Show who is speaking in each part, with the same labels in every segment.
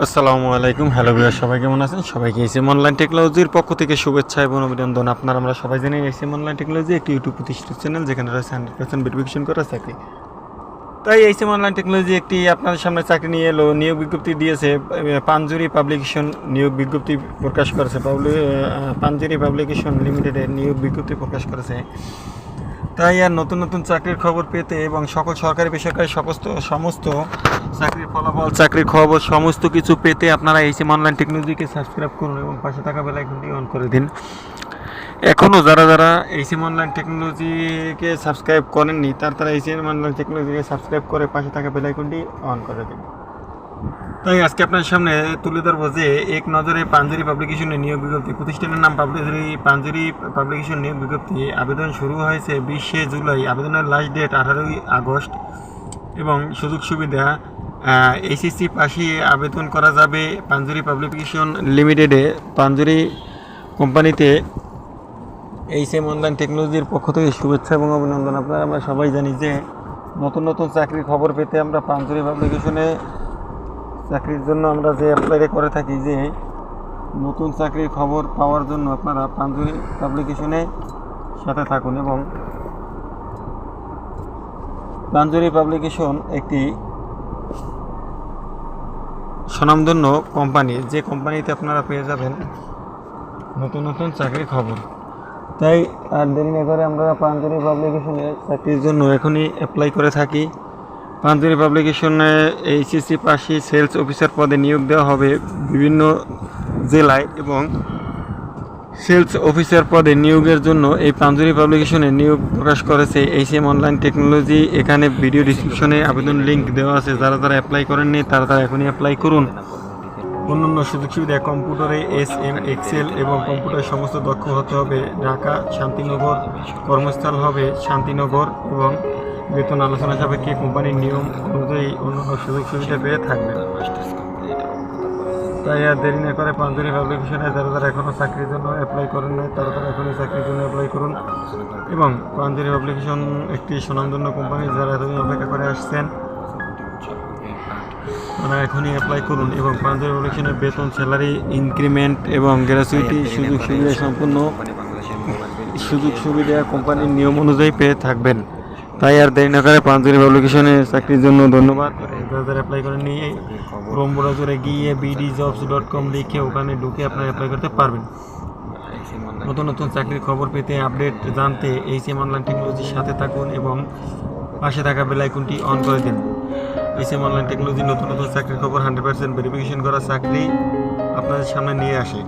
Speaker 1: আসসালামু আলাইকুম। Hello viewer সবাই কেমন আছেন? সবাইকে এসএম অনলাইন টেকনোলজির পক্ষ থেকে শুভেচ্ছা এবং অভিনন্দন। আপনার, আমরা সবাই জানি এসএম অনলাইন টেকনোলজি একটি ইউটিউব প্রতিষ্ঠিত চ্যানেল যেখানে রয়েছে হান্ড্রেড পার্সেন্ট ভেরিফিকেশন করা চাকরি। তাই এইচএম অনলাইন টেকনোলজি একটি আপনাদের সামনে চাকরি নিয়ে এলো। নিয়োগ বিজ্ঞপ্তি দিয়েছে পাঞ্জুরি পাবলিকেশন নিয়োগ বিজ্ঞপ্তি প্রকাশ করেছে। পাবলি পাঞ্জুরি পাবলিকেশন লিমিটেডের নিয়োগ বিজ্ঞপ্তি প্রকাশ করেছে। তাই আর নতুন নতুন চাকরির খবর পেতে এবং সকল সরকারি বেসরকারি সমস্ত সমস্ত চাকরির ফলাফল, চাকরির খবর, সমস্ত কিছু পেতে আপনারা এইচএম অনলাইন টেকনোলজিকে সাবস্ক্রাইব করুন এবং পাশে থাকা বেল আইকনটি অন করে দিন। এখনও যারা যারা এইচএম অনলাইন টেকনোলজিকে সাবস্ক্রাইব করেননি, তার তারা এইচএম অনলাইন টেকনোলজিকে সাবস্ক্রাইব করে পাশে থাকা বেল আইকনটি অন করে দিন। তাই আজকে আপনার সামনে তুলে ধরবো যে এক নজরে পাঞ্জুরি পাবলিকেশনের নিয়োগ বিজ্ঞপ্তি। প্রতিষ্ঠানের নাম পাবলিশারি পাঞ্জুরি পাবলিকেশন নিয়োগ বিজ্ঞপ্তি আবেদন শুরু হয়েছে বিশে জুলাই। আবেদনের লাস্ট ডেট আঠারোই আগস্ট এবং সুযোগ সুবিধা এইচএসসি পাশে আবেদন করা যাবে পাঞ্জুরি পাবলিকেশন লিমিটেডে। পাঞ্জুরি কোম্পানিতে এই সেম অনলাইন টেকনোলজির পক্ষ থেকে শুভেচ্ছা এবং অভিনন্দন। আপনারা আমরা সবাই জানি যে নতুন নতুন চাকরির খবর পেতে আমরা পাঞ্জুরি পাবলিকেশনে চাকরির জন্য আমরা যে অ্যাপ্লাই করে থাকি যে নতুন চাকরির খবর পাওয়ার জন্য আপনারা পাঞ্জুরি পাবলিকেশনে সাথে থাকুন এবং পাঞ্জুরি পাবলিকেশন একটি স্বনামধন্য কোম্পানি যে কোম্পানিতে আপনারা পেয়ে যাবেন নতুন নতুন চাকরির খবর। তাই আর দেরি না করে আমরা পাঞ্জুরি পাবলিকেশনে চাকরির জন্য এখনই অ্যাপ্লাই করে থাকি। পাঞ্জুরি পাবলিকেশনে এইচএসসি পাশে সেলস অফিসার পদে নিয়োগ দেওয়া হবে বিভিন্ন জেলায় এবং সেলস অফিসার পদে নিয়োগের জন্য এই পাঞ্জুরি পাবলিকেশনে নিয়োগ প্রকাশ করেছে এইচএম অনলাইন টেকনোলজি। এখানে ভিডিও ডিসক্রিপশনে আবেদন লিঙ্ক দেওয়া আছে। যারা যারা অ্যাপ্লাই করেননি, তারা তারা এখনই অ্যাপ্লাই করুন। অন্যান্য সুযোগ সুবিধা, কম্পিউটারে এস এম এক্সেল এবং কম্পিউটার সমস্ত দক্ষ হতে হবে। ঢাকা শান্তিনগর কর্মস্থল হবে শান্তিনগর এবং বেতন আলোচনা সাপেক্ষে কোম্পানির নিয়ম অনুযায়ী অন্যান্য সুযোগ সুবিধা পেয়ে থাকবে। তাই আর দেরি না করে পাঞ্জুরি পাবলিকেশনে যারা যারা এখনও চাকরির জন্য অ্যাপ্লাই করেন নাই, তারা তারা এখনই চাকরির জন্য অ্যাপ্লাই করুন। এবং পাঞ্জুরি পাবলিকেশন একটি সুনামধন্য কোম্পানি যারা এতদিন অপেক্ষা করে আসছেন, তারা এখনই অ্যাপ্লাই করুন এবং পাঞ্জাবি ইলেকশনের বেতন স্যালারি ইনক্রিমেন্ট এবং গ্র্যাচুইটি সুযোগ সুবিধা সম্পূর্ণ সুযোগ সুবিধা কোম্পানির নিয়ম অনুযায়ী পেয়ে থাকবেন। তাই আর দেরি না করে পাঞ্জাবি পাবলিকেশনে চাকরির জন্য ধন্যবাদ। যারা অ্যাপ্লাই করে নিয়ে ক্রোম ব্রাউজারে গিয়ে বিডি জবস ডট কম লিখে ওখানে ঢুকে আপনারা অ্যাপ্লাই করতে পারবেন। নতুন নতুন চাকরির খবর পেতে আপডেট জানতে এইচএম অনলাইন টেকনোলজির সাথে থাকুন এবং পাশে থাকা বেল আইকনটি অন করে দিন। এইচএম অনলাইন টেকনোলজি নতুন নতুন চাকরির খবর হান্ড্রেড পার্সেন্ট ভেরিফিকেশন করা চাকরি আপনাদের সামনে নিয়ে আসে।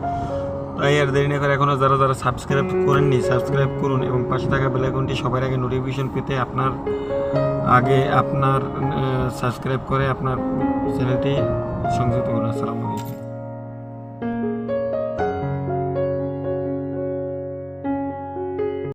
Speaker 1: তাই আর দেরি না করে এখনও যারা যারা সাবস্ক্রাইব করেননি সাবস্ক্রাইব করুন এবং পাশে থাকা বেলাইকনটি সবার আগে নোটিফিকেশন পেতে আপনার আগে আপনার সাবস্ক্রাইব করে আপনার চ্যানেলটি সংযুক্ত করুন। আসসালামু আলাইকুম।